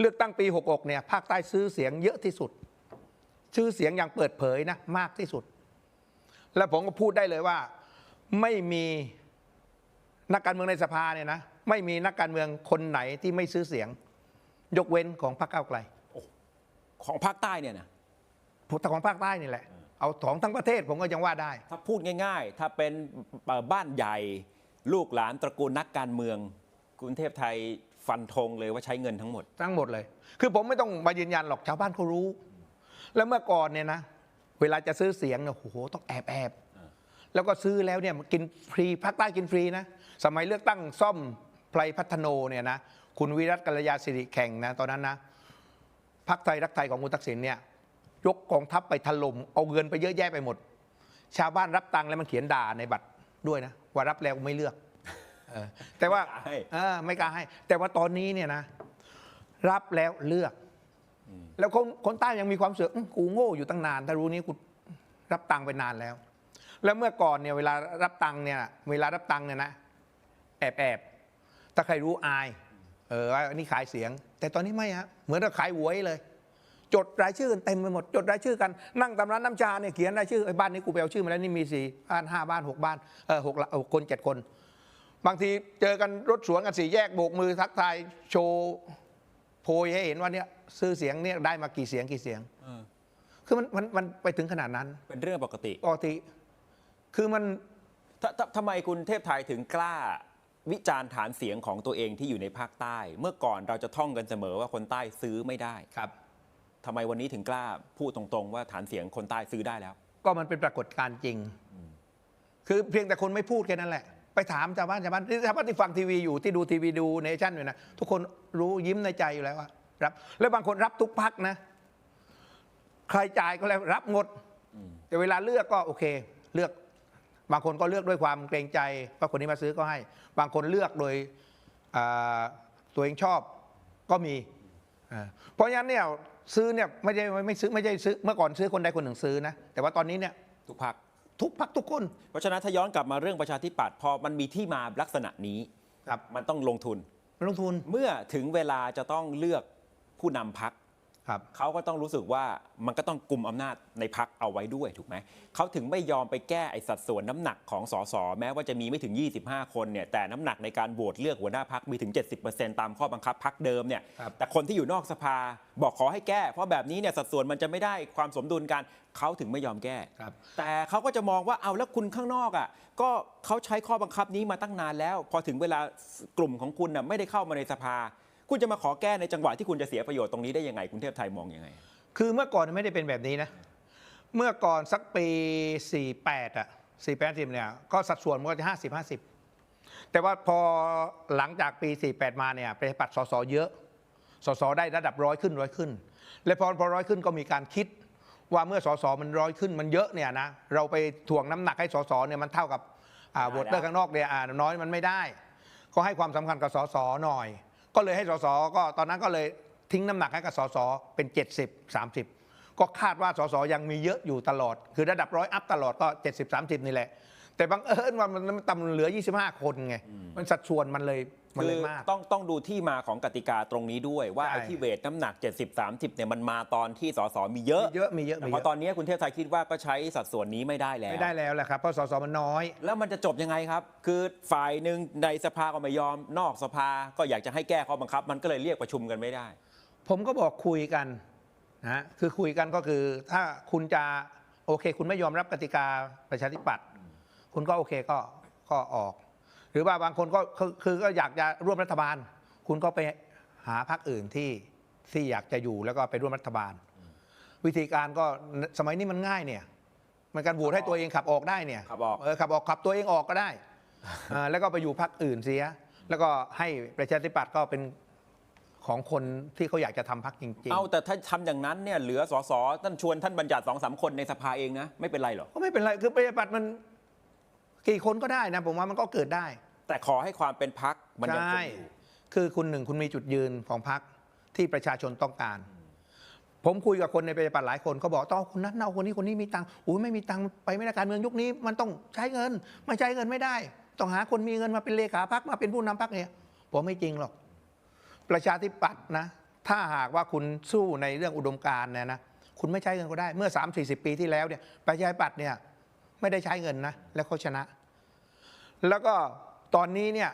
เลือกตั้งปี 66 เนี่ยภาคใต้ซื้อเสียงเยอะที่สุด ชื่อเสียงอย่างเปิดเผยนะมากที่สุด และผมก็พูดได้เลยว่า ไม่มีนักการเมืองในสภาเนี่ยนะไม่มีนักการเมืองคนไหนที่ไม่ซื้อเสียง ยกเว้นของพรรคก้าวไกลของภาคใต้เนี่ยนะแต่ของภาคใต้นี่แหละ เอาของทั้งประเทศผมก็ยังว่าได้ ถ้าพูดง่าย ๆ ถ้าเป็นเอ่อบ้านใหญ่ ลูกหลานตระกูลนักการเมืองกรุงเทพไทย ฟันธงเลยว่าใช้เงินทั้งหมด ทั้งหมดเลย คือผมไม่ต้องมายืนยันหรอกชาวบ้านเขารู้ แล้วเมื่อก่อนเนี่ยนะ เวลาจะซื้อเสียงเนี่ยโอ้โหต้องแอบแอบแล้วก็ซื้อแล้วเนี่ยกินฟรีภาคใต้กินฟรีนะ สมัยเลือกตั้งซ่อมไพรพัฒโนเนี่ยนะ คุณวิรัตกัลยาสิริแข่งนะตอนนั้นนะพรรคไทยรักไทยของคุณทักษิณเนี่ยยกกองทัพไปถล่มเอาเงินไปเยอะแยะไปหมด ชาวบ้านรับตังค์แล้วมันเขียนด่าในบัตรด้วยนะว่ารับแล้วไม่เลือกเออ แต่ว่าไม่กล้าให้เออไม่กล้าให้ แต่ว่าตอนนี้เนี่ยนะ รับแล้วเลือก แล้วคนคนใต้ยังมีความเสือกอื้อกูโง่อยู่ตั้งนาน ถ้ารู้นี้กูรับตังค์ไปนานแล้ว แล้วเมื่อก่อนเนี่ยเวลารับตังค์เนี่ยเวลารับตังค์เนี่ยนะแอบแอบถ้าใครรู้อายเออว่าอันนี้ขายเสียง แต่ตอนนี้ไม่ฮะเหมือนกับขายหวยเลย จดรายชื่อกันเต็มไปหมด จดรายชื่อกันนั่งตามร้านน้ำชาเนี่ยเขียนรายชื่อไอ้บ้านนี้กูไปเอาชื่อมาแล้วนี่มีสี่บ้านห้าบ้านหกบ้านเออหกละหกคนเจ็ดคน บางทีเจอกันรถสวนกันสี่แยกโบกมือทักทายโชว์โพยให้เห็นว่าเนี่ยซื้อเสียงเนี่ยได้มากี่เสียงกี่เสียงเออคือมันมันมันไปถึงขนาดนั้นเป็นเรื่องปกติปกติ คือมันทททำไมคุณเทพไทยถึงกล้า วิจารณ์ฐานเสียงของตัวเองที่อยู่ในภาคใต้ เมื่อก่อนเราจะท่องกันเสมอว่าคนใต้ซื้อไม่ได้ครับ ทำไมวันนี้ถึงกล้าพูดตรงๆ ว่าฐานเสียงคนใต้ซื้อได้แล้ว ก็มันเป็นปรากฏการณ์จริง คือเพียงแต่คนไม่พูดแค่นั้นแหละ ไปถามชาวบ้านชาวบ้านที่ชาวบ้านที่ฟังทีวีอยู่ที่ดูทีวีดูเนชั่นอยู่นะทุกคนรู้ยิ้มในใจอยู่แล้วว่ารับ แล้วบางคนรับทุกพักนะ ใครจ่ายก็แล้วรับหมดแต่เวลาเลือกก็โอเค เลือก บางคนก็เลือกด้วยความเกรงใจว่าคนนี้มาซื้อก็ให้ บางคนเลือกโดยตัวเองชอบก็มี เพราะฉะนั้นเนี่ยซื้อเนี่ยไม่ใช่ไม่ซื้อไม่ใช่ซื้อเมื่อก่อนซื้อคนใดคนหนึ่งซื้อนะแต่ว่าตอนนี้เนี่ยทุกพัก ทุกพักทุกคน เพราะฉะนั้นถ้าย้อนกลับมาเรื่องประชาธิปัตย์พอมันมีที่มาลักษณะนี้ครับ มันต้องลงทุน ลงทุน เมื่อถึงเวลาจะต้องเลือกผู้นำพัก ครับเขาก็ต้องรู้สึกว่ามันก็ต้องกลุ่มอำนาจในพักเอาไว้ด้วยถูกไหมเขาถึงไม่ยอมไปแก้ไอสัดส่วนน้ำหนักของสสแม้ว่าจะมีไม่ถึง 25 คนเนี่ยแต่น้ำหนักในการโหวตเลือกหัวหน้าพักมีถึง 70%ตามข้อบังคับพักเดิมเนี่ยครับแต่คนที่อยู่นอกสภาบอกขอให้แก้ เพราะแบบนี้เนี่ยสัดส่วนมันจะไม่ได้ความสมดุลกันเขาถึงไม่ยอมแก้ครับแต่เขาก็จะมองว่าเอาแล้วคุณข้างนอกอะก็เขาใช้ข้อบังคับนี้มาตั้งนานแล้ว พอถึงเวลากลุ่มของคุณน่ะไม่ได้เข้ามาในสภา คุณจะมาขอแก้ในจังหวะที่คุณจะเสียประโยชน์ตรงนี้ได้ยังไงคุณเทพไทยมองยังไง คือเมื่อก่อนไม่ได้เป็นแบบนี้นะ เมื่อก่อนสักปี 48 อะ 48 10 เนี่ย ก็สัดส่วนมันก็จะ 50 50 แต่ว่าพอหลังจากปี 48 มาเนี่ยประชาธิปัตย์สสเยอะ สสได้ระดับร้อยขึ้นร้อยขึ้น และพอพอร้อยขึ้นก็มีการคิดว่าเมื่อสสมันร้อยขึ้นมันเยอะเนี่ยนะเราไปถ่วงน้ำหนักให้สสเนี่ยมันเท่ากับโหวตเตอร์ข้างนอกเนี่ยน้อยมันไม่ได้ ก็ให้ความสำคัญกับสสหน่อย ก็เลยให้สสก็ตอนนั้นก็เลยทิ้งน้ำหนักให้กับสสเป็น 70 30 ก็คาดว่าสสยังมีเยอะอยู่ตลอด คือระดับร้อยอัพตลอดก็ 70 30 นี่แหละ แต่บังเอิญว่ามันต่ำเหลือ 25 คนไง มันสัดส่วนมันเลยมันคืเลอยมาก ต้องต้องดูที่มาของกติกาตรงนี้ด้วยว่าใช่ ไอ้ที่เวทน้ำหนัก 70 30เนี่ยมันมาตอนที่สสมีเยอะมีเยอะมีเยอะแต่มีพอเยอะตอนนี้คุณเทพไทยคิดว่าก็ใช้สัดส่วนนี้ไม่ได้แล้ว ไม่ได้แล้วแหละครับเพราะสสมันน้อย แล้วมันจะจบยังไงครับ คือฝ่ายหนึ่งในสภาก็ไม่ยอม นอกสภาก็อยากจะให้แก้ข้อบังคับ มันก็เลยเรียกประชุมกันไม่ได้ ผมก็บอกคุยกันนะฮะคือคุยกันก็คือถ้าคุณจะโอเค คุณไม่ยอมรับกติกาประชาธิปัตย์ คุณก็โอเคก็ก็ออก หรือว่าบางคนก็คือคือก็อยากจะร่วมรัฐบาล คุณก็ไปหาพรรคอื่นที่ที่อยากจะอยู่แล้วก็ไปร่วมรัฐบาล วิธีการก็สมัยนี้มันง่ายเนี่ย มันการโหวตให้ตัวเองขับออกได้เนี่ยขับออกเออขับออกขับตัวเองออกก็ได้อ่าแล้วก็ไปอยู่พรรคอื่นเสีย แล้วก็ให้ประชาธิปัตย์ก็เป็นของคนที่เขาอยากจะทำพรรคจริงเอาแต่ถ้าทำอย่างนั้นเนี่ยเหลือสสท่านชวนท่านบัญญัติสองสามคนในสภาเองนะ ไม่เป็นไรหรอกๆก็ไม่เป็นไร คือประชาธิปัตย์มัน กี่คนก็ได้นะผมว่ามันก็เกิดได้ แต่ขอให้ความเป็นพักมันยังคงใช่อยู่คือคุณหนึ่งคุณมีจุดยืนของพรรคที่ประชาชนต้องการ ผมคุยกับคนในประชาธิปัตย์หลายคนเขาบอกต้องเอาคนนั้นเอาคนนี้คนนี้มีตังค์อุ้ยไม่มีตังค์ไปไม่ได้การเมืองยุคนี้ มันต้องใช้เงินไม่ใช้เงินไม่ได้ ต้องหาคนมีเงินมาเป็นเลขาพรรคมาเป็นผู้นำพรรคเนี่ยผมไม่จริงหรอก ประชาธิปัตย์นะ ถ้าหากว่าคุณสู้ในเรื่องอุดมการณ์เนี่ยนะคุณไม่ใช้เงินก็ได้เมื่อ 3 4 0 ปีที่แล้วเนี่ยประชาธิปัตย์เนี่ยไม่ได้ใช้เงินนะแล้วเขาชนะ แล้วก็ตอนนี้เนี่ย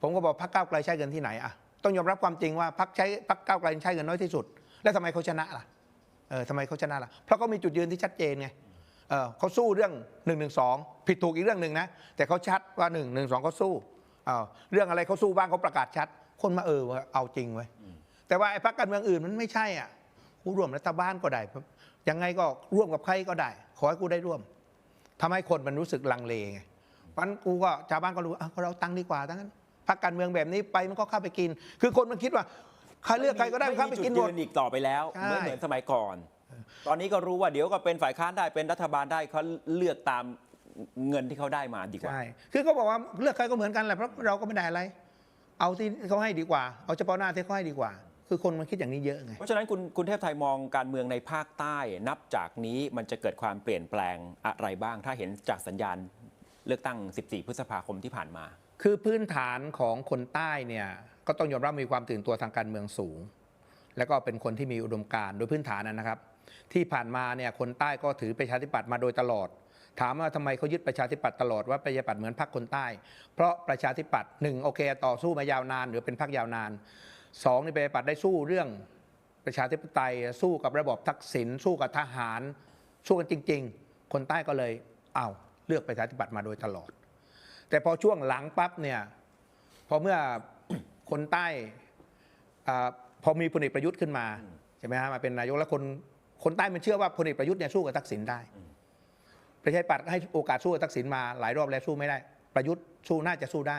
ผมก็บอกพรรคก้าวไกลใช้เงินที่ไหนอะต้องยอมรับความจริงว่าพรรคใช้พรรคก้าวไกลใช้เงินน้อยที่สุด แล้วทำไมเขาชนะล่ะเออทำไมเขาชนะล่ะเพราะเขามีจุดยืนที่ชัดเจนไงเออเขาสู้เรื่อง1นึผิดถูกอีกเรื่องหนึ่งนะแต่เขาชัดว่า1นึเขาสู้เออเรื่องอะไรเขาสู้บ้างเขาประกาศชัด คนมาเออเอาจริงไว้แต่ว่าไอ้พรรคการเมืองอื่นมันไม่ใช่อะกูร่วมรัฐบาลก็ได้ยังไงก็ร่วมกับใครก็ได้ ขอให้กูได้ร่วมทำให้คนมันรู้สึกลังเลไง เพราะฉะนั้นกูก็ชาวบ้านก็รู้อะเราตังค์ดีกว่าทั้งนั้นพรรคการเมืองแบบนี้ไปมันก็เข้าไปกิน คือคนมันคิดว่าใครเลือกใครก็ได้มันเข้าไปกินหมดจุยือีกต่อไปแล้วใช่ ไม่เหมือนสมัยก่อน ตอนนี้ก็รู้ว่าเดี๋ยวก็เป็นฝ่ายค้านได้เป็นรัฐบาลได้เขาเลือกตามเงินที่เขาได้มาดีกว่า ใช่ คือเขาบอกว่าเลือกใครก็เหมือนกันแหละเพราะเราก็ไม่ได้อะไร เอาที่เขาให้ดีกว่า เอาเฉพาะหน้าที่เขาให้ดีกว่า คือคนมันคิดอย่างนี้เยอะไง เพราะฉะนั้นคุณคุณเทพไทยมองการเมืองในภาคใต้ นับจากนี้มันจะเกิดความเปลี่ยนแปลงอะไรบ้าง ถ้าเห็นจากสัญญาณ เลือกตั้ง 14 พฤษภาคมที่ผ่านมา คือพื้นฐานของคนใต้เนี่ยก็ต้องยอมรับมีความตื่นตัวทางการเมืองสูง แล้วก็เป็นคนที่มีอุดมการณ์โดยพื้นฐานนะครับ ที่ผ่านมาเนี่ยคนใต้ก็ถือประชาธิปัตย์มาโดยตลอด ถามว่าทำไมเขายึดประชาธิปัตย์ตลอดว่าประชาธิปัตย์เหมือนพรรคคนใต้ เพราะประชาธิปัตย์หนึ่งโอเค ต่อสู้มายาวนาน หรือเป็นพรรคยาวนานสองนี่ประชาธิปัตย์ได้สู้เรื่องประชาธิปไตยสู้กับระบอบทักษิณสู้กับทหาร สู้กันจริง ๆ คนใต้ก็เลยเอาว เลือกประชาธิปัตย์มาโดยตลอด แต่พอช่วงหลังปั๊บเนี่ยพอเมื่อคนใต้อาพอมีพลเอกประยุทธ์ขึ้นมาใช่ไหมฮะมาเป็นนายกแล้วคนคนใต้มันเชื่อว่าพลเอกประยุทธ์เนี่ยสู้กับทักษิณได้ ประชาธิปัตย์ให้โอกาสสู้กับทักษิณมาหลายรอบแล้วสู้ไม่ได้ ประยุทธ์สู้น่าจะสู้ได้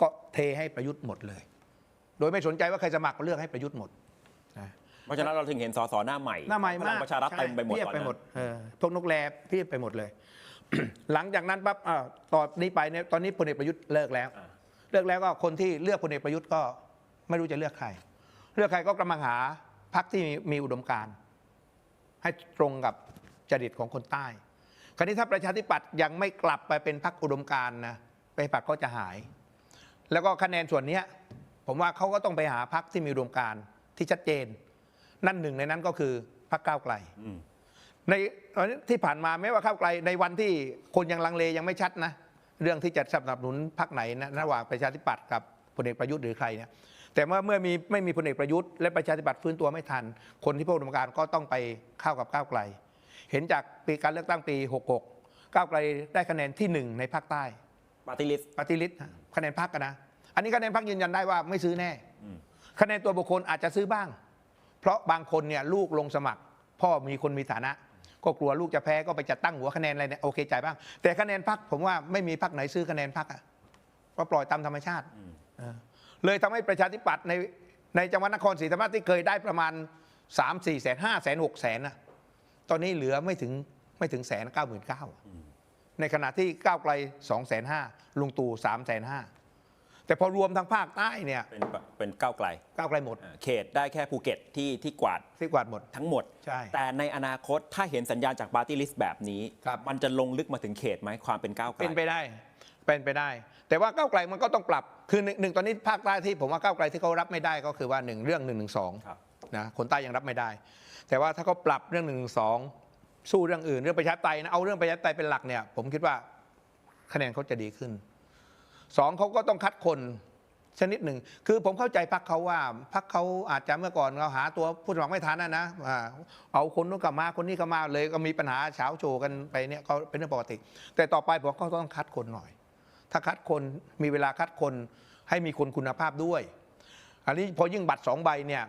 ก็เทให้ประยุทธ์หมดเลย โดยไม่สนใจว่าใครสมัครก็เลือกให้ประยุทธ์หมดนะเพราะฉะนั้นเราถึงเห็นสสหน้าใหม่หน้าใหม่พมาลักงประชารัฐเต็มไปหมดเพียบตอนไปนั้นหมดเออพวกนกแลเพียบไปหมดเลย หลังจากนั้นปั๊บอ้าวต่อนี้ไปเนี่ยตอนนี้พลเอกประยุทธ์เลิกแล้ว เลือกแล้วก็คนที่เลือกพลเอกประยุทธ์ก็ไม่รู้จะเลือกใคร เลือกใครก็กำลังหาพรรคที่มีมีอุดมการณ์ให้ตรงกับจริตของคนใต้ คราวนี้ถ้าประชาธิปัตย์ยังไม่กลับไปเป็นพรรคอุดมการณ์นะไปปัตย์ก็จะหาย แล้วก็คะแนนส่วนเนี้ยผมว่าเขาก็ต้องไปหาพรรคที่มีอุดมการณ์ที่ชัดเจน นั่นหนึ่งในนั้นก็คือพรรคก้าวไกลอืม ในที่ผ่านมาแม้ว่าก้าวไกลในวันที่คนยังลังเลยังไม่ชัดนะเรื่องที่จะสนับสนุนพรรคไหนนะระหว่างประชาธิปัตย์กับพลเอกประยุทธ์หรือใครเนี่ยแต่เมื่อเมื่อมีไม่มีพลเอกประยุทธ์และประชาธิปัตย์ฟื้นตัวไม่ทัน คนที่พวกอุดมการณ์ก็ต้องไปเข้ากับก้าวไกล เห็นจากปีการเลือกตั้งปี 66 ก้าวไกลได้คะแนนที่หนึ่งในภาคใต้ปาร์ตี้ลิสปฏิริษคะแนนพรรคนะ อันนี้คะแนนพรรคยืนยันได้ว่าไม่ซื้อแน่ คะแนนตัวบุคคลอาจจะซื้อบ้าง เพราะบางคนเนี่ยลูกลงสมัคร พ่อมีคนมีฐานะ ก็กลัวลูกจะแพ้ก็ไปจัดตั้งหัวคะแนนอะไรเนี่ยโอเคจ่ายบ้าง แต่คะแนนพรรคผมว่าไม่มีพรรคไหนซื้อคะแนนพรรคอะก็ปล่อยตามธรรมชาติเออเลยทำให้ประชาธิปัตย์ในในจังหวัดนครศรีธรรมราชที่เคยได้ประมาณ3 4แสนห้าแสนหกแสนนะตอนนี้เหลือไม่ถึงไม่ถึงแสนเก้าหมื่นเก้าในขณะที่ก้าวไกล2 5 0 0 0ลุงตู่3 5 0 0 0 แต่พอรวมทั้งภาคใต้เนี่ยเป็นเป็นก้าวไกลก้าวไกลหมดอ่าเขตได้แค่ภูเก็ตที่ที่กวาดที่กวาดหมดทั้งหมดใช่แต่ในอนาคตถ้าเห็นสัญญาณจากปาร์ตี้ลิสต์แบบนี้ครับมันจะลงลึกมาถึงเขตไหมความเป็นก้าวไกลเป็นไปได้ เป็นไปได้ แต่ว่าก้าวไกลมันก็ต้องปรับคือหนึ่งหนึ่งตอนนี้ภาคใต้ที่ผมว่าก้าวไกลที่เขารับไม่ได้ก็คือว่าหนึ่งเรื่อง1นึครับนะคนใต้ยังรับไม่ได้ แต่ว่าถ้าเขาปรับเรื่อง1นึสู้เรื่องอื่นเรื่องประชาธิปไตยนะเอาเรื่องประชาธิปไตยเป็นหลักเนี่ยผมคิดว่าคะแนนเขาจะดีขึ้น สองเขาก็ต้องคัดคนชนิดหนึ่ง คือผมเข้าใจพักเขาว่าพักเขาอาจจะเมื่อก่อนเราหาตัวผู้สมัครไม่ทันนะนะเอาคนนู้นกลับมาคนนี้กลับมาเลยก็มีปัญหาเฉาโชว์กันไปเนี่ยก็เป็นเรื่องปกติ แต่ต่อไปผมว่าเขาต้องคัดคนหน่อย ถ้าคัดคนมีเวลาคัดคนให้มีคนคุณภาพด้วย อันนี้พอยิ่งบัตรสองใบเนี่ย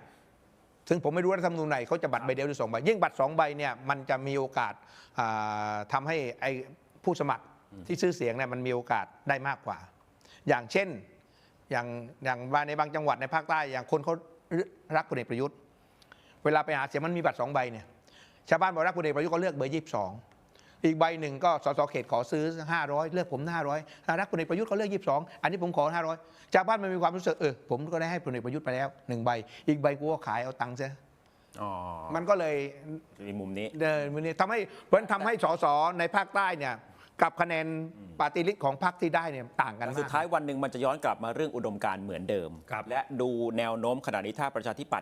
ซึ่งผมไม่รู้ว่ารัฐธรรมนูญไหนเขาจะบัตรใบเดียวหรือสองใบยิ่งบัตรสองใบเนี่ยมันจะมีโอกาสทำาให้ไอ้ผู้สมัครที่ซื้อเสียงเนี่ยมันมีโอกาสได้มากกว่า อย่างเช่นอย่างอย่างว่าในบางจังหวัดในภาคใต้อย่างคนเขารักพลเอกประยุทธ์ เวลาไปหาเสียงมันมีบัตรสองใบเนี่ยชาวบ้านบอกรักพลเอกประยุทธ์ก็เลือกเบอร์ยี่สิบสองอีกใบหนึ่งก็สสเขตขอซื้อ 500 เลือกผม 500รักพลเอกประยุทธ์เขาเลือก 22 อันนี้ผมขอ 500ชาวบ้านมันมีความรู้สึกเออผมก็ได้ให้พลเอกประยุทธ์ไปแล้วหนึ่งใบ อีกใบกูก็ขายเอาตังค์ซะอ๋อมันก็เลยมีมุมนี้เดินมันนี่ทำให้เพราะฉะนั้นทำให้สสในภาคใต้เนี่ย กับคะแนนปาร์ตี้ลิสต์ของพรรคที่ได้เนี่ยต่างกันแต่มาก สุดท้ายวันหนึ่งมันจะย้อนกลับมาเรื่องอุดมการณ์เหมือนเดิม ครับ และดูแนวโน้มขณะนี้ถ้าประชาธิปัตย์